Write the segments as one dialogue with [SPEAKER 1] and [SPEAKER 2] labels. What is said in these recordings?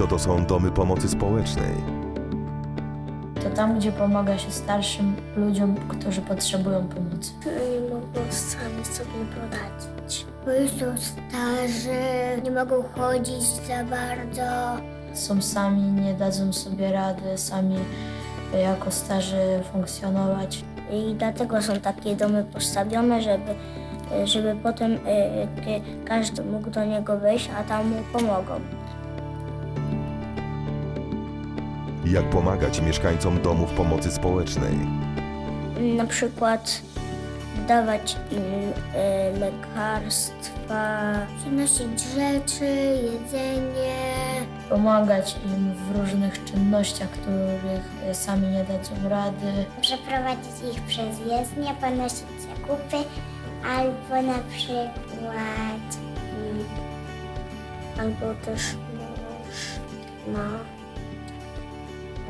[SPEAKER 1] Co to są domy pomocy społecznej?
[SPEAKER 2] To tam, gdzie pomaga się starszym ludziom, którzy potrzebują pomocy.
[SPEAKER 3] nie mogą sami sobie poradzić. Bo już są starzy, nie mogą chodzić za bardzo.
[SPEAKER 2] Są sami, nie dadzą sobie rady, sami jako starzy funkcjonować.
[SPEAKER 3] I dlatego są takie domy postawione, żeby, żeby potem e, k- każdy mógł do niego wejść, a tam mu pomogą.
[SPEAKER 1] Jak pomagać mieszkańcom domów pomocy społecznej?
[SPEAKER 3] Na przykład dawać im e, lekarstwa, przynosić rzeczy, jedzenie.
[SPEAKER 2] Pomagać im w różnych czynnościach, których e, sami nie dadzą rady.
[SPEAKER 3] Przeprowadzić ich przez jezdnię, ponosić zakupy, albo na przykład mm, albo też można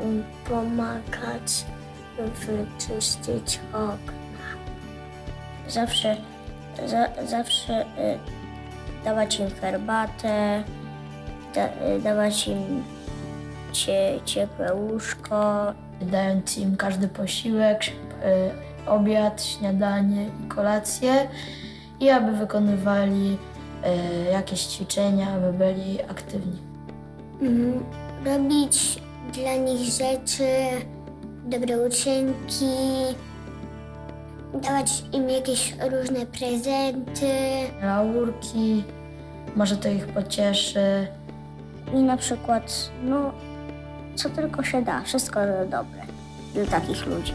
[SPEAKER 3] mm, pomagać wyczyścić okna. Zawsze, za, zawsze y, dawać im herbatę, da, y, dawać im cie, ciepłe łóżko,
[SPEAKER 2] Dając im każdy posiłek, e, obiad, śniadanie i kolację i aby wykonywali e, jakieś ćwiczenia, aby byli aktywni.
[SPEAKER 3] Mhm. robić dla nich rzeczy, dobre uczynki, dawać im jakieś różne prezenty.
[SPEAKER 2] Laurki, może to ich pocieszy.
[SPEAKER 3] I na przykład, no, co tylko się da, wszystko dobre dla takich ludzi.